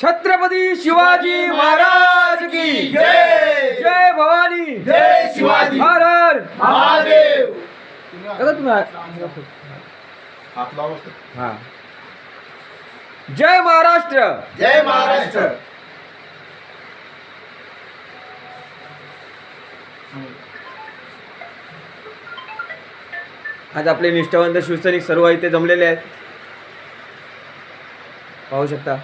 छत्रपती शिवाजी महाराज की जय! जय भवानी! जय शिवाजी! हर हर महादेव हा. जय महाराष्ट्र! जय महाराष्ट्र! आज आपले निष्ठावंत शिवसैनिक सर्व इथे जमलेले आहेत. पाहू शकता.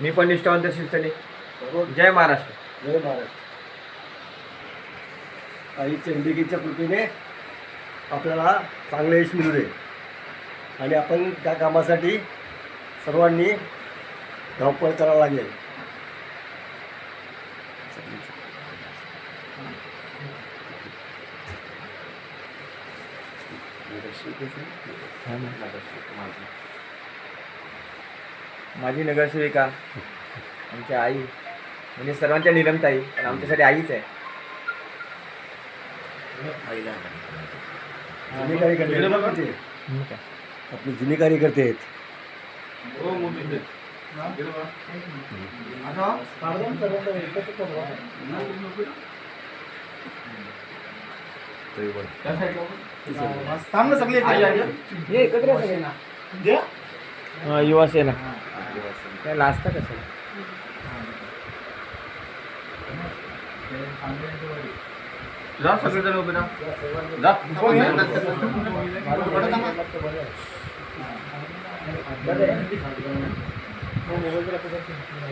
मी पण निष्ठावंत शिवसैनिक जय महाराष्ट्र. जय महाराष्ट्र. आई चंडिकेच्या कृपेने आपल्याला चांगलं यश मिळू दे. आणि आपण त्या कामासाठी सर्वांनी धावपळ करावं लागेल. माझी नगरसेविका आमच्या आई म्हणजे सर्वांच्या निरमताई पण आमच्यासाठी आईच आहे. जुने कार्यकर्ते. आपले जुने कार्यकर्ते आहेत. हे सगळे. ना. हा, युवा सेना. दिवस त्या लास्टाक असेल जा सगळेजण उभे राहा जा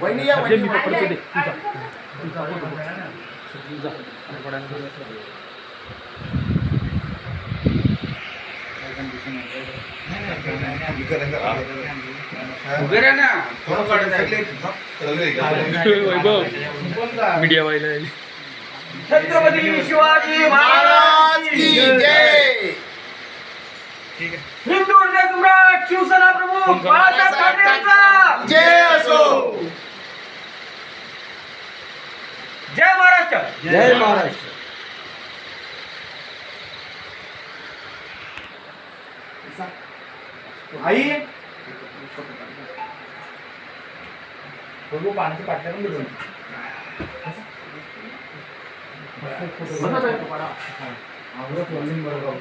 वहिनी या वहिनी पकडतो दे जा जा उभे राहा ना. मीडिया वाहिला छत्रपती शिवाजी महाराज की जय. हिंदू हृदय सम्राट शिवसेना प्रमुख बाळासाहेब ठाकरे. यांचा जय असो. जय महाराष्ट्र. जय महाराष्ट्र. आई बघू पाण्याची पाटल्या पण घेऊन बरोबर